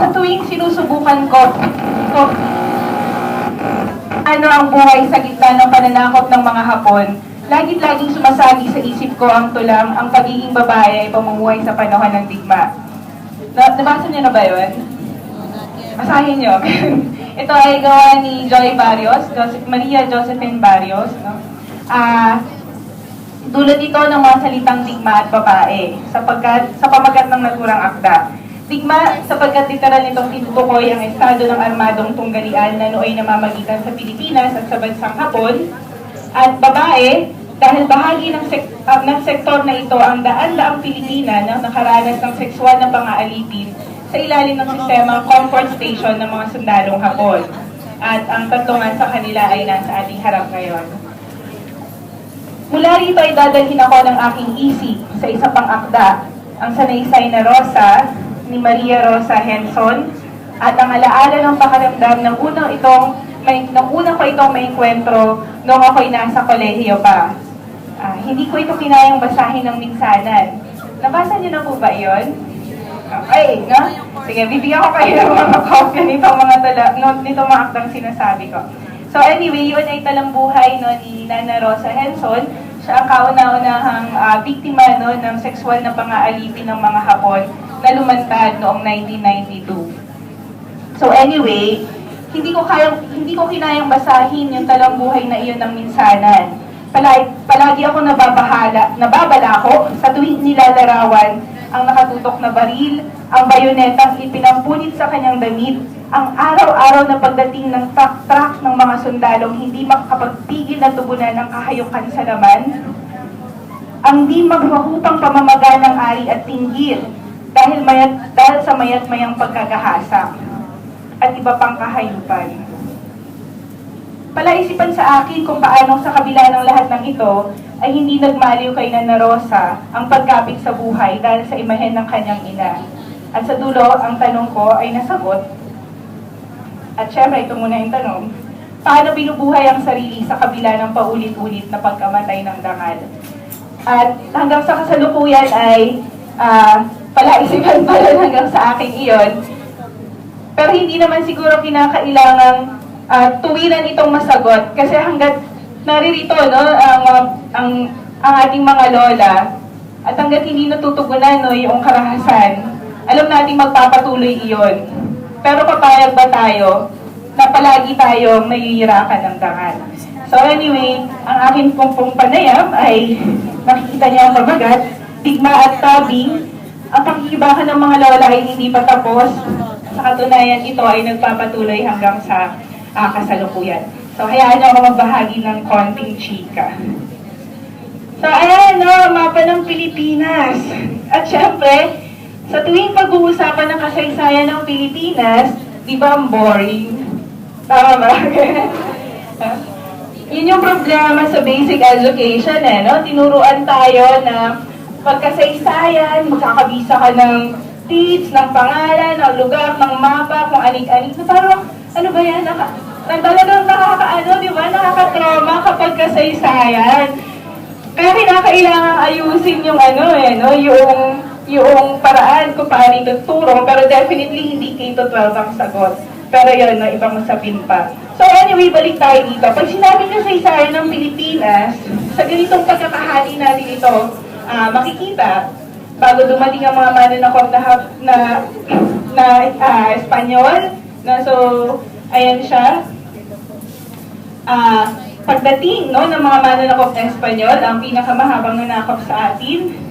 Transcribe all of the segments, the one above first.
sa tuwing sinusubukan ko, ko ano ang buhay sa gitna ng pananakot ng mga Hapon, lagit-laging sumasabi sa isip ko ang tulang ang pagiging babae ay pamumuhay sa panahon ng digma. Na, nabasa niyo na ba yun? Basahin niyo. Ito ay gawa ni Joy Barrios, Joseph, Maria Josephine Barrios. No? Ah, dulot ito ng mga salitang digma at babae sapagkat sa pamagat ng naturang akda. Digma sapagkat literal nitong tinutukoy ang estado ng armadong tunggalian na nooy namamagitan sa Pilipinas at sa bansang Hapon. At babae, dahil bahagi ng, sek- ah, ng sektor na ito ang daan-daang Pilipina na nakaranas ng sexual na pang-aalipin sa ilalim ng sistema comfort station ng mga sundalong Hapon. At ang tatlungan sa kanila ay nasa ating harap ngayon. Mula rito ay dadalhin ako ng aking isip sa isa pang akda, ang sanaysay na Rosa ni Maria Rosa Henson at ang alaala ng pakaramdam ng unang itong may, ng unang ko itong may kwentro noong ako'y nasa kolehiyo pa. Ah, hindi ko ito kinayang basahin ng minsanan. Nabasa niyo na po ba yon? Okay, no? Sige, bibigyan ko kayo ng mga kopya nitong mga tala, no, nitong mga aktang sinasabi ko. So anyway, yun ay talambuhay no, ni Nana Rosa Henson. Siya ang kauna-unahang ah, biktima no, ng sexual na pang-aalipin ng mga Hapon na lumantad noong 1992. So anyway, hindi ko kayang hindi ko kinayang basahin yung talambuhay na iyon ng minsanan. Palagi, palagi ako nababahala, nababala ko sa tuwing nilalarawan ang nakatutok na baril, ang bayonetang ipinampunit sa kanyang damit, ang araw-araw na pagdating ng truck-truck ng mga sundalong hindi makakapagpigil na tubunan ng kahayukan sa laman, ang di maghahupang pamamaga ng ari at tinggil dahil, mayat, dahil sa mayat-mayang pagkagahasa at iba pang kahayupan. Palaisipan sa akin kung paano sa kabila ng lahat ng ito ay hindi nagmaliw kay Nana Rosa ang pagkapit sa buhay dahil sa imahen ng kanyang ina. At sa dulo, ang tanong ko ay nasagot. At syempre, ito muna yung tanong. Paano binubuhay ang sarili sa kabila ng paulit-ulit na pagkamatay ng dangal? At hanggang sa kasalukuyan ay ah, palaisipan pa rin hanggang sa akin iyon. Pero hindi naman siguro kinakailangang ah, tuwiran itong masagot kasi hanggat naririto no, ang, ang, ang ating mga lola at hanggat hindi natutugunan no, yung karahasan, alam natin magpapatuloy iyon. Pero papayag ba tayo na palagi tayong nayuyirakan ng dangal? So anyway, ang akin pong pong panayam ay nakikita niyo ang pamagat, digma at tabing, ang pakikibahan ng mga lola ay hindi pa tapos. Sa katunayan, ito ay nagpapatuloy hanggang sa ah, kasalukuyan. So, hayaan niyo ako magbahagi ng konting chika. So, ayan, no, mapa ng Pilipinas. At syempre, sa tuwing pag-uusapan ng kasaysayan ng Pilipinas, di ba ang boring? Tama ba? Yun yung problema sa basic education eh, no? Tinuruan tayo na pagkasaysayan, magkakabisa ka ng dates, ng pangalan, ng lugar, ng mapa, kung anig-anig. So parang, ano ba yan? Naka, na talagang nakakaano, di ba? Nakakatrauma kapag kasaysayan. Kaya kinakailangan ayusin yung ano eh, no? Yung, yung paraan kung paano ituturo. Pero definitely hindi K-12 ang sagot. Pero yun, no, ibang usapin pa. So anyway, balik tayo dito. Pag sinabi ka sa isayan ng Pilipinas, sa ganitong pagkakahali natin ito, ah, makikita, bago dumating ang mga mananakop na, na, na ah, Espanyol, na so, ayan siya. Ah, pagdating no, ng mga mananakop na Espanyol, ang pinakamahabang nanakop sa atin,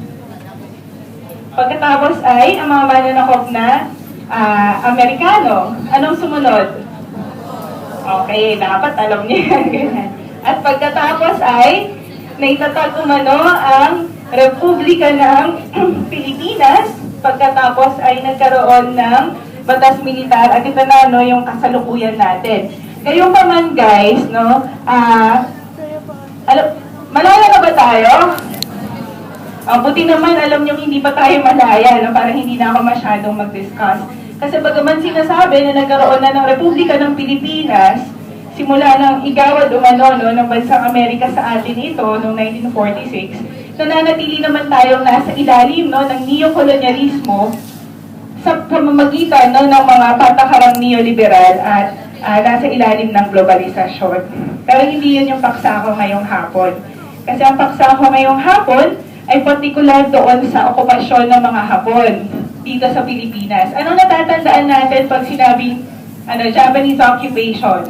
Pagkatapos ay ang mga mananakop na ah, Amerikano. Anong sumunod? Okay, dapat alam niya yan. At pagkatapos ay naitatag umano ang Republika ng Pilipinas. Pagkatapos ay nagkaroon ng batas militar at ito na no, yung kasalukuyan natin. Gayong pa man guys, no, ah, alam, malala na ba tayo? Ang buti naman, alam nyo, hindi pa tayo malaya, no? para hindi na ako masyadong mag-discuss. Kasi bagaman sinasabi na nagkaroon na ng Republika ng Pilipinas, simula ng igawad umano no, ng bansang Amerika sa atin ito noong 1946, nananatili naman tayong nasa ilalim no, ng neokolonyalismo sa pamamagitan no, ng mga patakarang neoliberal at ah, nasa ilalim ng globalisasyon. Pero hindi yun yung paksa ko ngayong hapon. Kasi ang paksa ko ngayong hapon ay partikular doon sa okupasyon ng mga Hapon dito sa Pilipinas. Anong natatandaan natin pag sinabing ano, Japanese occupation?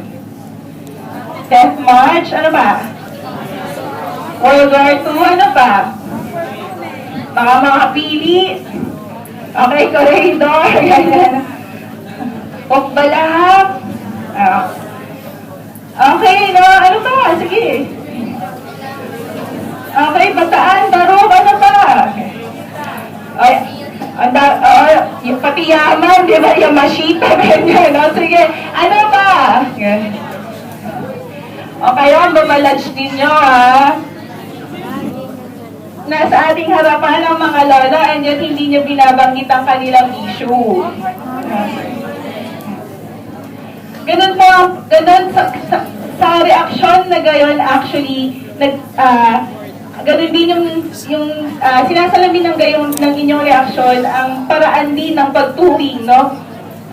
Death March? Ano ba? War II? Ano pa? Mga mga pili? Okay, corridor? Pagbalahap? Ah. Okay, no? Ano pa? Sige. Okay, bataan, barok, ano pa? Ay, anda, uh, yung pati yaman, di ba? Yung masita, ganyan, no? Sige, ano pa? Okay, ang babalage ninyo, ha? Nasa ating harapan ang mga lola, and yet hindi nyo binabanggit ang kanilang issue. Ganun po, ganun sa, sa, sa reaksyon na gayon actually, nag, ah, ganun din yung, yung ah, sinasalamin ng gayon ng inyong reaksyon ang paraan din ng pagturing, no?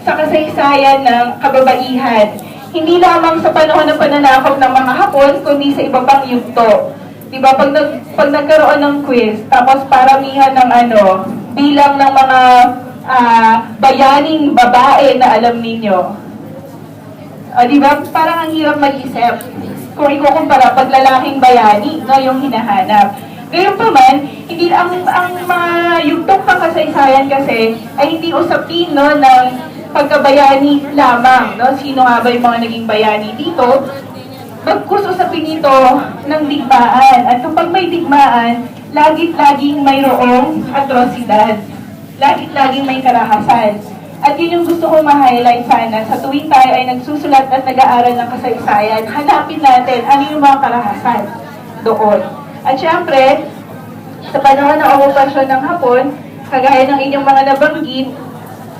Sa kasaysayan ng kababaihan. Hindi lamang sa panahon ng pananakop ng mga Hapon, kundi sa iba pang yugto. Di ba, pag, nag, pag nagkaroon ng quiz, tapos paramihan ng ano, bilang ng mga ah, bayaning babae na alam ninyo, o, di ba? Parang ang hirap mag-isip. Kung ikukumpara, pag lalaking bayani, no, yung hinahanap. Gayun pa man, hindi ang, ang mga yugtong ng kasaysayan kasi ay hindi usapin no, ng pagkabayani lamang. No? Sino nga ba yung mga naging bayani dito? Bagkus usapin ito ng digmaan. At kapag may digmaan, lagit-laging mayroong atrosidad. Lagit-laging may karahasan. At yun yung gusto kong ma-highlight sana. Sa tuwing tayo ay nagsusulat at nag-aaral ng kasaysayan, hanapin natin ano yung mga karahasan doon. At syempre, sa panahon ng okupasyon ng Hapon, kagaya ng inyong mga nabanggit,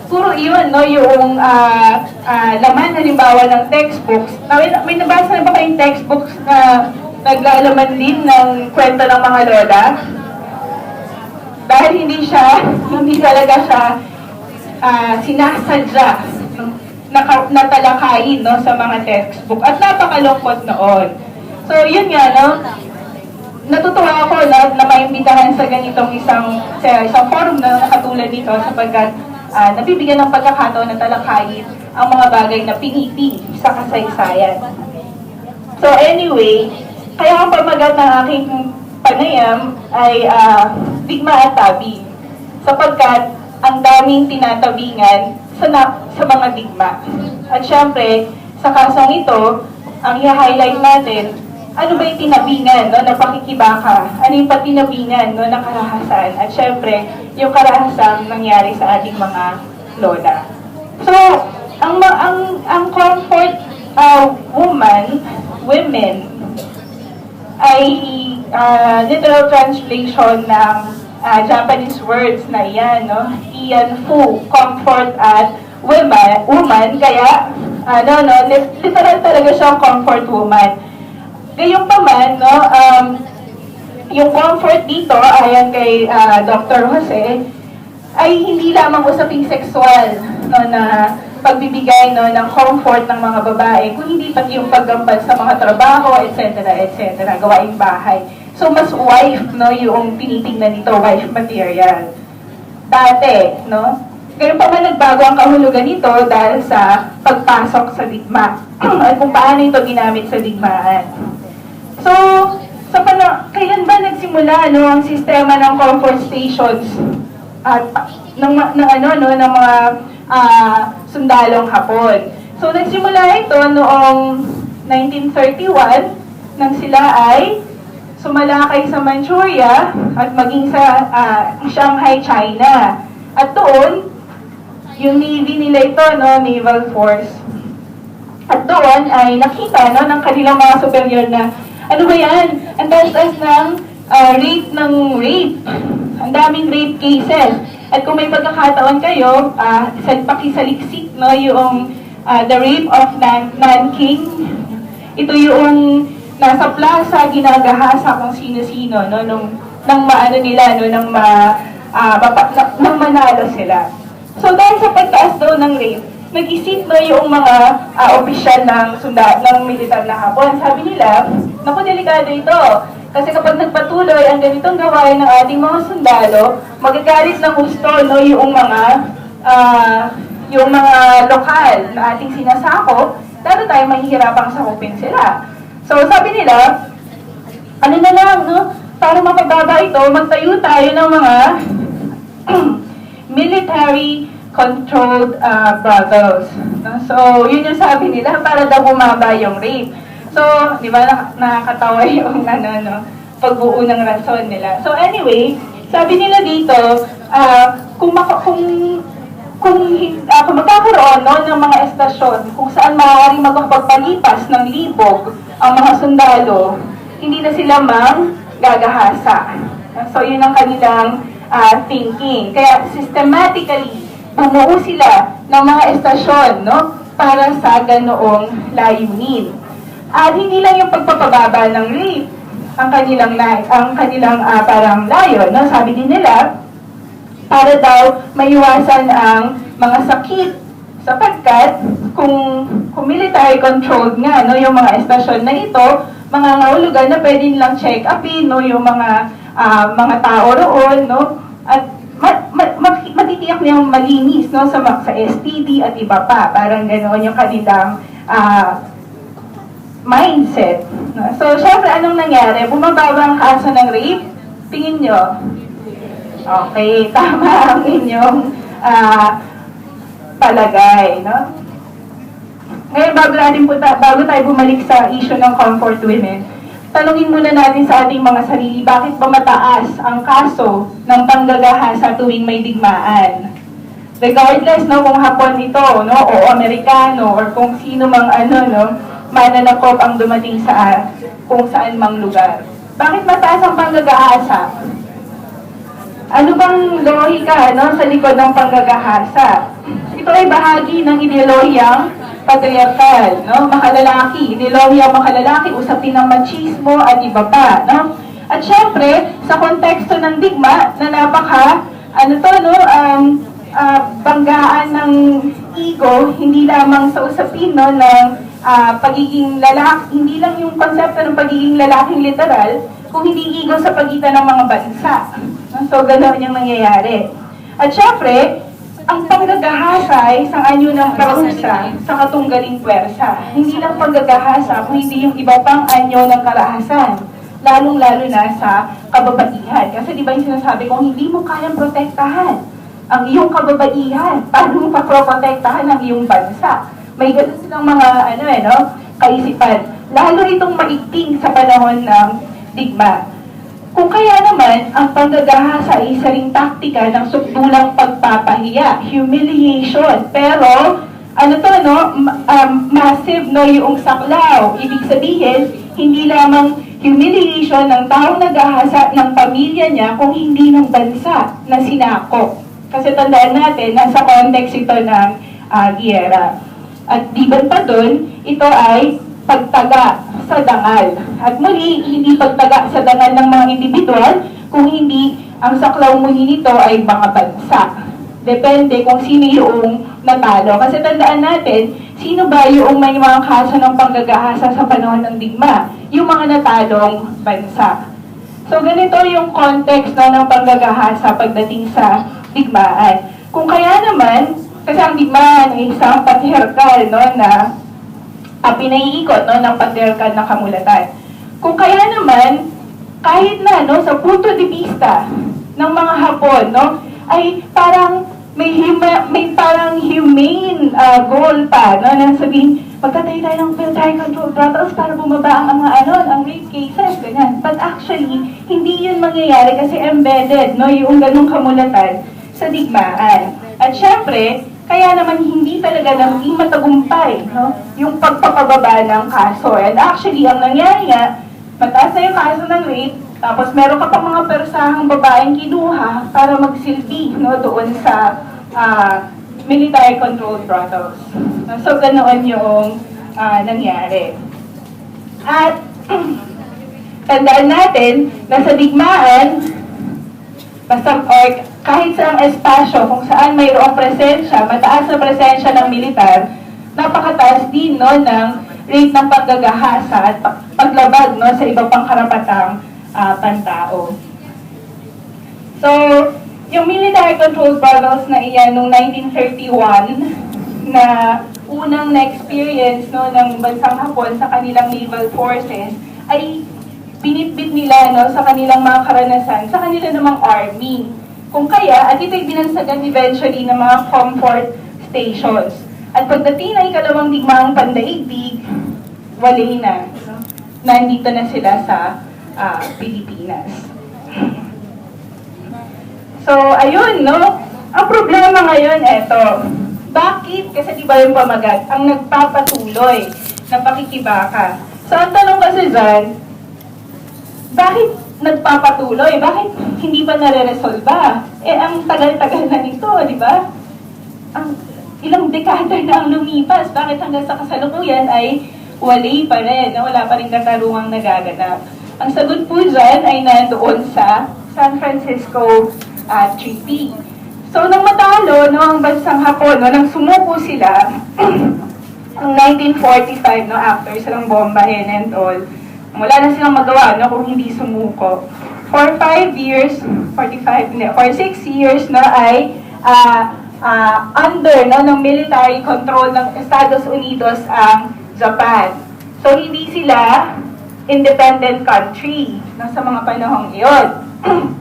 puro iyon, no, yung ah, ah, laman halimbawa ng textbooks. Na, may, may nabasa na ba kayong textbooks na naglalaman din ng kwento ng mga lola? Dahil hindi siya, hindi talaga siya ah, sinasadya naka, natalakayin no, sa mga textbook. At napakalungkot noon. So, yun nga, no? Natutuwa ako na, na maimbitahan sa ganitong isang, sa isang forum na nakatulad nito sapagkat ah, nabibigyan ng pagkakataon na talakayin ang mga bagay na piniti sa kasaysayan. So anyway, kaya ang pamagat ng aking panayam ay ah, digma at tabi. Sapagkat ang daming tinatabingan sa, na- sa mga digma. At syempre, sa kasong ito, ang i-highlight natin, ano ba yung tinabingan no, na pakikibaka? Ano yung patinabingan no, na karahasan? At syempre, yung karahasang nangyari sa ating mga lola. So, ang ang ang comfort uh, woman, women ay uh, literal translation ng uh, Japanese words na yan, no? Iyan fu, comfort at woman, woman kaya ano no, lit- literal talaga siyang comfort woman. Gayong pa man, no, um, yung comfort dito, ayan kay ah, Dr. Jose, ay hindi lamang usaping sexual no, na pagbibigay no, ng comfort ng mga babae, kung hindi pati yung paggambal sa mga trabaho, etc., etc., gawaing bahay. So, mas wife, no, yung tinitingnan nito, wife material. Dati, no, Ganun pa man nagbago ang kahulugan nito dahil sa pagpasok sa digma at kung paano ito ginamit sa digmaan. So, sa pana kailan ba nagsimula no ang sistema ng comfort stations at ng, ng ano no ng mga ah, sundalong Hapon. So nagsimula ito noong 1931 nang sila ay sumalakay sa Manchuria at maging sa ah, Shanghai, China. At doon, yung Navy nila ito, no, Naval Force, at doon ay nakita no, ng kanilang mga superior na, ano ba yan? Ang taas-taas ng ah, rate ng rape. Ang daming rape cases. At kung may pagkakataon kayo, uh, pakisaliksik no, yung ah, The Rape of Nan Nanking. Ito yung nasa plaza, ginagahasa kung sino-sino, no, nung, nang maano nila, no, nang ma, ah, mapa- na- nang manalo sila. So dahil sa pagtaas daw ng rate, nag-isip na yung mga ah, opisyal ng sunda ng militar na hapon. Sabi nila, naku, delikado ito. Kasi kapag nagpatuloy ang ganitong gawain ng ating mga sundalo, magagalit ng gusto no, yung mga ah, yung mga lokal na ating sinasako, lalo tayo mahihirapang sakupin sila. So sabi nila, ano na lang, no? Para mapababa ito, magtayo tayo ng mga military controlled uh, brothels. So, yun yung sabi nila para daw bumaba yung rate. So, di ba, nak- nakakatawa yung ano, no, pagbuo ng rason nila. So, anyway, sabi nila dito, ah, kung, maka, kung kung, ah, kung magkakaroon no, ng mga estasyon kung saan maaaring magpapalipas ng libog ang mga sundalo, hindi na sila mang gagahasa. So, yun ang kanilang ah, thinking. Kaya systematically, bumuo sila ng mga estasyon no, para sa ganoong layunin. At hindi lang yung pagpapababa ng rate ang kanilang ang kanilang ah, parang layon, no? Sabi din nila, para daw maiwasan ang mga sakit sapagkat kung, kung military controlled nga no yung mga estasyon na ito mga ngahulugan na pwede nilang check upin no yung mga ah, mga tao roon no at ma, ma- matitiyak niyang malinis no sa sa STD at iba pa. Parang ganoon yung kanilang ah, mindset. So syempre anong nangyari? Bumababa ang kaso ng rape? Tingin nyo Okay, tama ang inyong ah, palagay, no? Ngayon, bago, natin po ta- bago tayo bumalik sa issue ng comfort women, tanungin muna natin sa ating mga sarili, bakit ba mataas ang kaso ng panggagahasa tuwing may digmaan? Regardless, no, kung Hapon ito, no, o Amerikano, or kung sino mang ano, no, mananakop ang dumating sa kung saan mang lugar. Bakit mataas ang panggagahasa? Ano bang lohika no, sa likod ng panggagahasa? Ito ay bahagi ng ideolohiyang patriarchal, no? makalalaki, ideolohiyang makalalaki, usapin ng machismo at iba pa. No? At syempre, sa konteksto ng digma na napaka, ano to, no, um, ah, banggaan ng ego, hindi lamang sa usapin no, ng ah, pagiging lalaki, hindi lang yung konsepto ng pagiging lalaking literal, kung hindi ego sa pagitan ng mga bansa. No? So, ganoon yung nangyayari. At syempre, ang panggagahasa ay isang anyo ng karusa sa katunggaling puwersa. Hindi lang panggagahasa, kung hindi yung iba pang anyo ng karahasan. Lalong-lalo na sa kababaihan. Kasi di ba yung sinasabi kong hindi mo kayang protektahan ang iyong kababaihan. Paano mo paproprotektahan ang iyong bansa? May ganun silang mga ano eh, no? kaisipan. Lalo itong maigting sa panahon ng digma. Kung kaya naman, ang panggagahasa ay isa ring taktika ng sukdulang pagpapahiya, humiliation. Pero, ano to, no? Um, massive, no, yung saklaw. Ibig sabihin, hindi lamang humiliation ng taong nagahasa ng pamilya niya kung hindi ng bansa na sinako. Kasi tandaan natin, nasa context ito ng ah, giyera. At diban pa dun, ito ay pagtaga sa dangal. At muli, hindi pagtaga sa dangal ng mga individual, kung hindi ang saklaw muli nito ay mga bansa. Depende kung sino yung natalo. Kasi tandaan natin, sino ba yung may mga kaso ng panggagahasa sa panahon ng digma? Yung mga natalong bansa. So ganito yung context no, ng panggagahasa pagdating sa digmaan. Kung kaya naman, kasi ang digmaan ay isang patriarchal no, na uh, pinaiikot no, ng patriarchal na kamulatan. Kung kaya naman, kahit na no, sa punto de vista ng mga Hapon, no, ay parang may huma, may parang humane uh, goal pa, no, na sabihin, magkatay tayo ng military control brothels para bumaba ang mga ano, ang rape cases, ganyan. But actually, hindi yun mangyayari kasi embedded, no, yung ganung kamulatan sa digmaan. At syempre, kaya naman hindi talaga naging matagumpay no? yung pagpapababa ng kaso. And actually, ang nangyari nga, mataas na yung kaso ng rape, tapos meron ka pa mga persahang babaeng kinuha para magsilbi no, doon sa ah, military controlled brothels. So, ganoon yung ah, nangyari. At tandaan natin na sa digmaan, basta or kahit sa espasyo kung saan mayroong presensya, mataas na presensya ng militar, napakataas din no, ng rate ng paggagahasa at pag- paglabag no, sa iba pang karapatang ah, pantao. So, yung military control battles na iyan noong 1931 na unang na-experience no, ng bansang Hapon sa kanilang naval forces ay binitbit nila no, sa kanilang mga karanasan sa kanila namang army. Kung kaya, at ito'y binansagan eventually ng mga comfort stations. At pagdating na ikalawang digmaang pandaigdig, wala na. No? Nandito na sila sa ah, Pilipinas. So, ayun, no? Ang problema ngayon, eto. Bakit? Kasi di ba yung pamagat, ang nagpapatuloy na pakikibaka. So, ang tanong kasi dyan, bakit nagpapatuloy? Bakit hindi pa nare-resolba? Eh, ang tagal-tagal na nito, di ba? Ang ilang dekada na ang lumipas. Bakit hanggang sa kasalukuyan ay wali pa rin, na wala pa rin katarungang nagaganap? Ang sagot po dyan ay nandoon sa San Francisco ah, Treaty. So, nang matalo, no, ang bansang Hapon, no, nang sumuko sila, ang 1945, no, after silang bombahin and all, wala na silang magawa, no, kung hindi sumuko. For five years, 45, hindi, for six years, no, ay ah, ah, under, no, ng military control ng Estados Unidos ang Japan. So, hindi sila independent country, no, sa mga panahong iyon.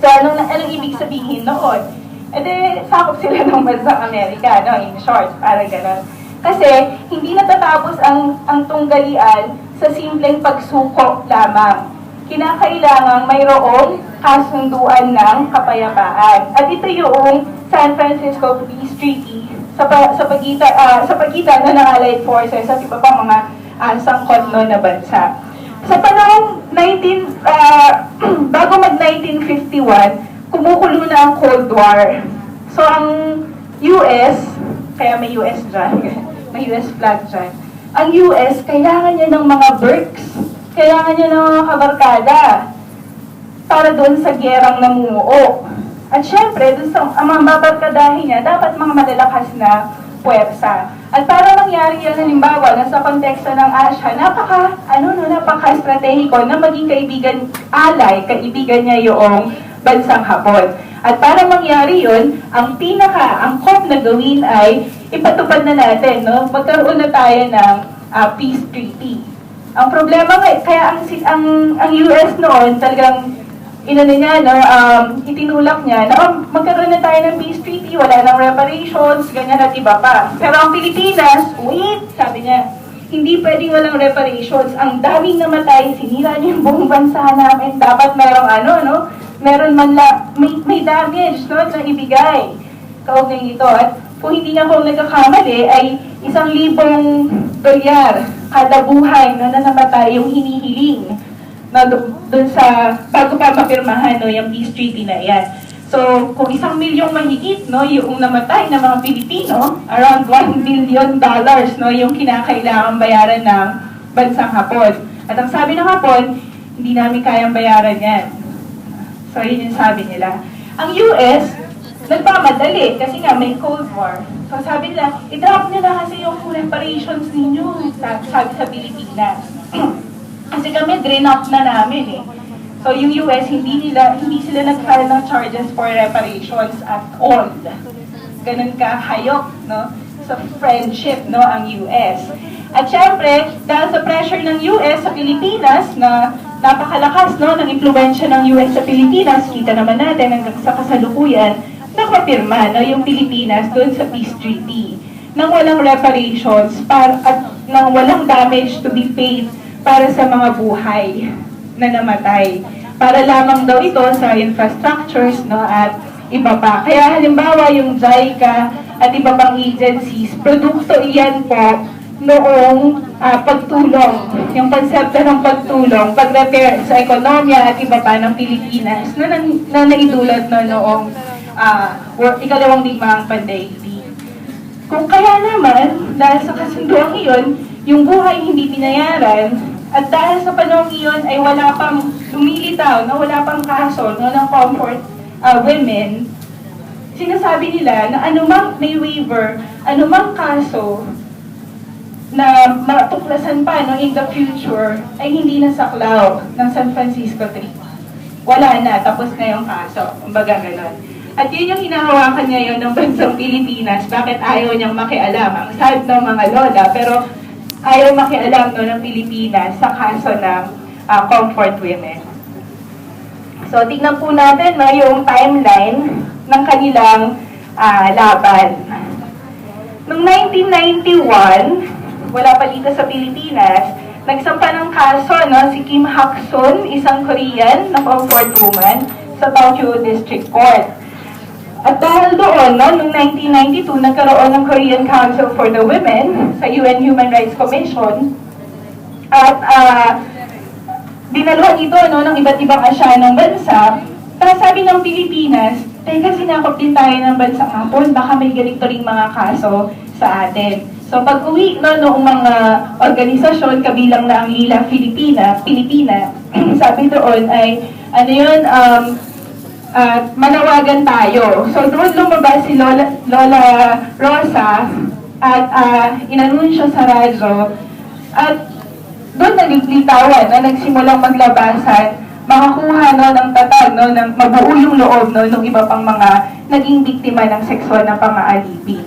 So, anong, anong ibig sabihin noon? E de, sakop sila ng bansang Amerika, no? In short, parang gano'n. Kasi, hindi natatapos ang, ang tunggalian sa simpleng pagsuko lamang. Kinakailangan mayroong kasunduan ng kapayapaan. At ito yung San Francisco Peace Treaty sa, pa, sa, pagitan, ah, sa pagitan ng Allied Forces at iba pang mga uh, sangkot no, na bansa. Sa panahong 19, ah, bago mag-1951, kumukulo na ang Cold War. So, ang US, kaya may US dyan, may US flag dyan, ang US, kailangan niya ng mga Berks, kailangan niya ng mga kabarkada para doon sa gerang namumuo. At syempre, doon sa ang mga babarkadahin niya, dapat mga malalakas na puwersa. At para mangyari yan, halimbawa, na sa konteksto ng Asia, napaka, ano no, napaka-estratehiko na maging kaibigan, alay, kaibigan niya yung bansang Hapon. At para mangyari yun, ang pinaka, ang kop na gawin ay ipatupad na natin, no? Magkaroon na tayo ng ah, peace treaty. Ang problema nga, kaya ang, ang, ang US noon talagang inano niya, no, um, itinulak niya na oh, magkaroon na tayo ng peace treaty, wala nang reparations, ganyan at iba pa. Pero ang Pilipinas, wait, sabi niya, hindi pwedeng walang reparations. Ang daming namatay, sinira niyo yung buong bansa namin. Dapat merong ano, no? Meron man la, may, may damage, no, na ibigay. Kaugnay nito. At kung hindi ako nagkakamali, ay isang libong dolyar kada buhay na namatay yung hinihiling na doon sa, bago pa mapirmahan no, yung peace treaty na yan. So, kung isang milyong mahigit, no, yung namatay na mga Pilipino, around 1 billion dollars, no, yung kinakailangan bayaran ng bansang Hapon. At ang sabi ng Hapon, hindi namin kayang bayaran yan. So, yun yung sabi nila. Ang US, nagpamadali kasi nga may Cold War. So, sabi nila, i-drop nyo na kasi yung reparations ninyo, sabi, sabi sa Pilipinas. kasi kami, drain up na namin eh. So, yung US, hindi nila, hindi sila nag-file ng charges for reparations at all. Ganun ka hayok, no? Sa friendship, no, ang US. At syempre, dahil sa pressure ng US sa Pilipinas na napakalakas, no, ng impluensya ng US sa Pilipinas, kita naman natin hanggang sa kasalukuyan, nakapirma, no, yung Pilipinas doon sa peace treaty nang walang reparations para, at nang walang damage to be paid para sa mga buhay na namatay. Para lamang daw ito sa infrastructures no, at iba pa. Kaya halimbawa yung JICA at iba pang agencies, produkto iyan po noong ah, pagtulong, yung konsepto ng pagtulong, pag-repair sa ekonomiya at iba pa ng Pilipinas na, na, na naidulot no, noong ah, war, ikalawang digmaang pandaigdig. Kung kaya naman, dahil sa kasunduang iyon, yung buhay hindi binayaran, at dahil sa panahon iyon ay wala pang lumilitaw, na wala pang kaso no, ng comfort uh, women, sinasabi nila na anumang may waiver, anumang kaso na matuklasan pa no, in the future ay hindi na saklaw ng San Francisco Treaty. Wala na, tapos na yung kaso. Kumbaga ganon. At yun yung hinahawakan ngayon ng bansang Pilipinas. Bakit ayaw niyang makialam? Ang sad ng mga lola, pero ayaw makialam no, ng Pilipinas sa kaso ng ah, comfort women. So, tignan po natin no, yung timeline ng kanilang ah, laban. Noong 1991, wala pa dito sa Pilipinas, nagsampa ng kaso no, si Kim Hak-sun, isang Korean na comfort woman, sa Tokyo District Court. At dahil doon, no, noong 1992, nagkaroon ng Korean Council for the Women sa UN Human Rights Commission. At ah, dinaluhan ito no, ng iba't ibang asyanong bansa. Para sabi ng Pilipinas, teka sinakop din tayo ng bansang hapon, baka may ganito ring mga kaso sa atin. So pag uwi no, noong mga organisasyon, kabilang na ang Lila Filipina, Pilipina, sabi doon ay, ano yun, um, at manawagan tayo. So doon lumabas si Lola, Lola Rosa at uh, inanunsyo sa radyo at doon naglitawan na nagsimulang maglabasan makakuha no, ng tatag, no, ng mabuo yung loob no, ng iba pang mga naging biktima ng sexual na pang-aalipin.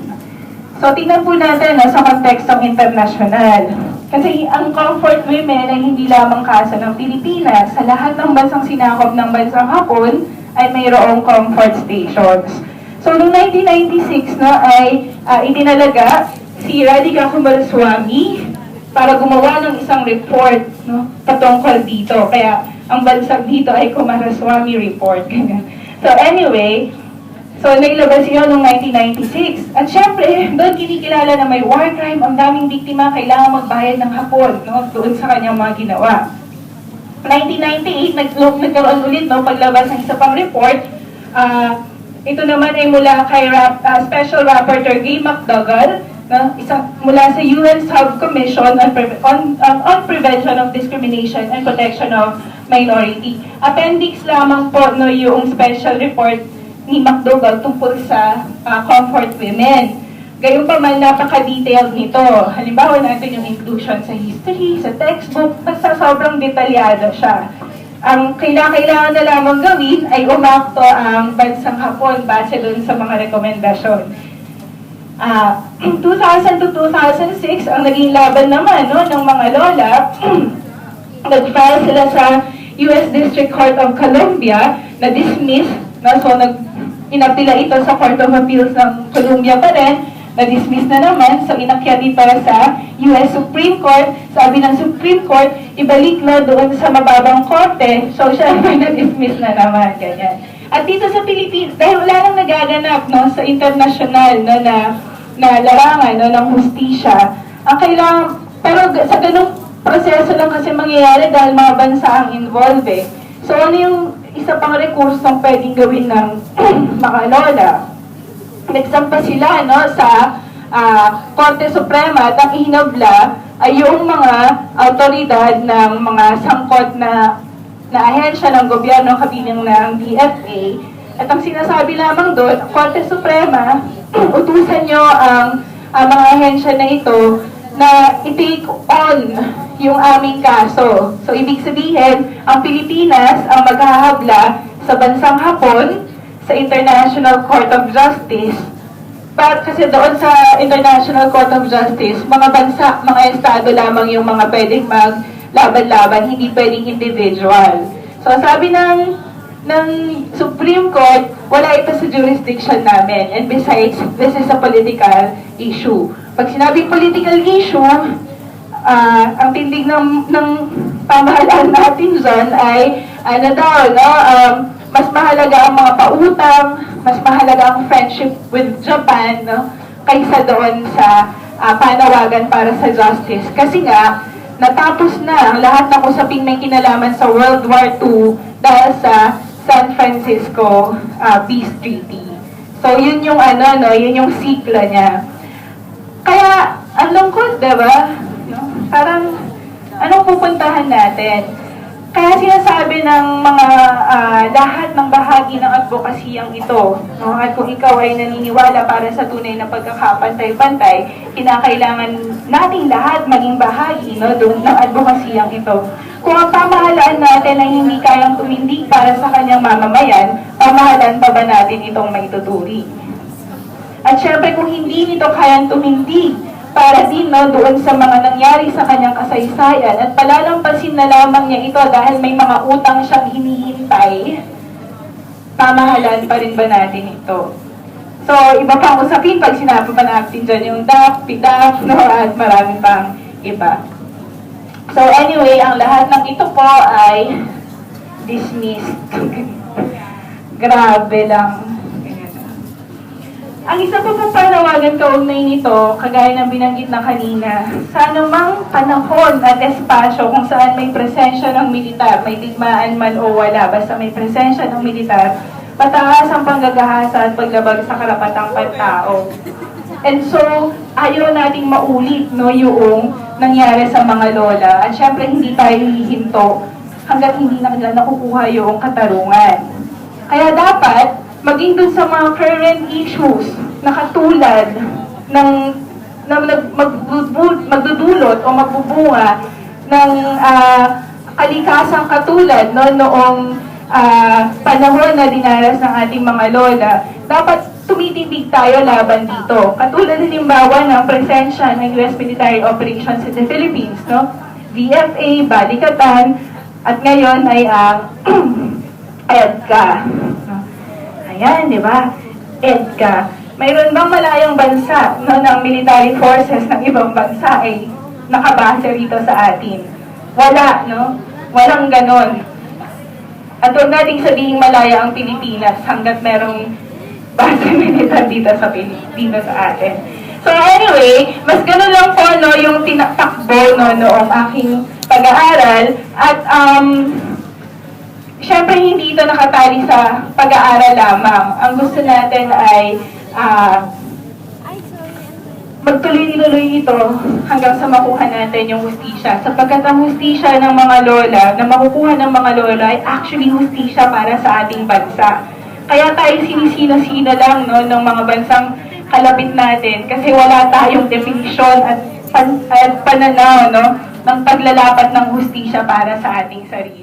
So, tingnan po natin no, sa kontekstong internasyonal. Kasi ang comfort women ay hindi lamang kaso ng Pilipinas. Sa lahat ng bansang sinakop ng bansang Hapon ay mayroong comfort stations. So, noong 1996 no, ay uh, idinalaga si Radhika Kumaraswamy para gumawa ng isang report no, patungkol dito. Kaya ang bansag dito ay Kumaraswamy Report. so anyway, so nailabas yun noong 1996. At syempre, doon kinikilala na may war crime, ang daming biktima, kailangan magbayad ng hapon no, doon sa kanyang mga ginawa. 1998, nag nagkaroon ulit no, paglabas ng isa pang report. Ah, ito naman ay mula kay Rap, ah, Special Rapporteur Gay McDougall, no, isang, mula sa UN Subcommission on, Pre- on, um, on Prevention of Discrimination and Protection of Minority. Appendix lamang po no, yung special report ni McDougall tungkol sa ah, comfort women. Gayun pa man, napaka-detailed nito. Halimbawa natin yung inclusion sa history, sa textbook, basta sobrang detalyado siya. Ang kailangan na lamang gawin ay umakto ang bansang hapon base dun sa mga rekomendasyon. Ah, 2000 to 2006, ang naging laban naman no, ng mga lola, nag-file sila sa US District Court of Columbia na dismiss, no, so nag inapila ito sa Court of Appeals ng Columbia pa rin, na-dismiss na naman, so inakyat ito sa US Supreme Court. Sabi ng Supreme Court, ibalik na doon sa mababang korte, so syempre na-dismiss na naman, ganyan. At dito sa Pilipinas, dahil wala nang nagaganap no, sa international no, na, na larangan no, ng hustisya, ang kailangan, pero sa ganung proseso lang kasi mangyayari dahil mga bansa ang involved eh. So ano yung isa pang rekursong pwedeng gawin ng mga lola? Nagsampa sila no, sa ah, Korte Suprema at ang ihinabla ay yung mga autoridad ng mga sangkot na, na ahensya ng gobyerno kabilang ng DFA. At ang sinasabi lamang doon, Korte Suprema, utusan nyo ang, ang mga ahensya na ito na i-take on yung aming kaso. So, ibig sabihin, ang Pilipinas ang maghahabla sa bansang Hapon sa International Court of Justice. But kasi doon sa International Court of Justice, mga bansa, mga estado lamang yung mga pwedeng maglaban-laban, hindi pwedeng individual. So sabi ng ng Supreme Court, wala ito sa jurisdiction namin. And besides, this is a political issue. Pag sinabing political issue, ah, ang tindig ng, ng pamahalaan natin dyan ay, ano daw, no, um, mas mahalaga ang mga pautang, mas mahalaga ang friendship with Japan, no, kaysa doon sa ah, panawagan para sa justice. Kasi nga, natapos na ang lahat ng usaping may kinalaman sa World War II dahil sa San Francisco ah, Peace Treaty. So, yun yung ano, no, yun yung sikla niya. Kaya, ang lungkot, di ba? No? Parang, anong pupuntahan natin? Kaya sinasabi ng mga ah, lahat ng bahagi ng advokasiyang ito, no? at kung ikaw ay naniniwala para sa tunay na pagkakapantay-pantay, kinakailangan nating lahat maging bahagi no, doon ng advokasiyang ito. Kung ang pamahalaan natin ay hindi kayang tumindig para sa kanyang mamamayan, pamahalaan pa ba natin itong maituturi? At syempre kung hindi nito kayang tumindig para din no, doon sa mga nangyari sa kanyang kasaysayan at palalampasin na lamang niya ito dahil may mga utang siyang hinihintay, pamahalaan pa rin ba natin ito? So, iba pang usapin pag sinabi pa natin dyan yung DAP, PDAP, no, at marami pang iba. So anyway, ang lahat ng ito po ay dismissed. Grabe lang. Ang isa pa pong panawagan kaugnay nito, kagaya ng binanggit na kanina, sa anumang panahon at espasyo kung saan may presensya ng militar, may digmaan man o wala, basta may presensya ng militar, pataas ang panggagahasa at paglabag sa karapatang pantao. And so, ayaw nating maulit no, yung nangyari sa mga lola. At syempre, hindi tayo hihinto hanggat hindi na nakukuha yung katarungan. Kaya dapat, maging dun sa mga current issues na katulad ng na magdudulot o magbubunga ng ah, kalikasang katulad no, noong ah, panahon na dinaras ng ating mga lola, dapat tumitibig tayo laban dito. Katulad halimbawa ng presensya ng US Military Operations in the Philippines, no? VFA, Balikatan, at ngayon ay ang EDCA. Ayan, di ba? EDCA. Mayroon bang malayang bansa no, ng military forces ng ibang bansa ay nakabase rito sa atin? Wala, no? Walang ganon. At huwag nating sabihin malaya ang Pilipinas hanggat merong base militar dito sa dito sa atin. So anyway, mas ganun lang po no, yung tinatakbo no, noong aking pag-aaral. At um, Siyempre, hindi ito nakatali sa pag-aaral lamang. Ang gusto natin ay ah, magtuloy-tuloy ito hanggang sa makuha natin yung hustisya. Sapagkat ang hustisya ng mga lola, na makukuha ng mga lola, ay actually hustisya para sa ating bansa. Kaya tayo sinisino-sino lang no, ng mga bansang kalapit natin kasi wala tayong definition at, pan, at pananaw no, ng paglalapat ng hustisya para sa ating sarili.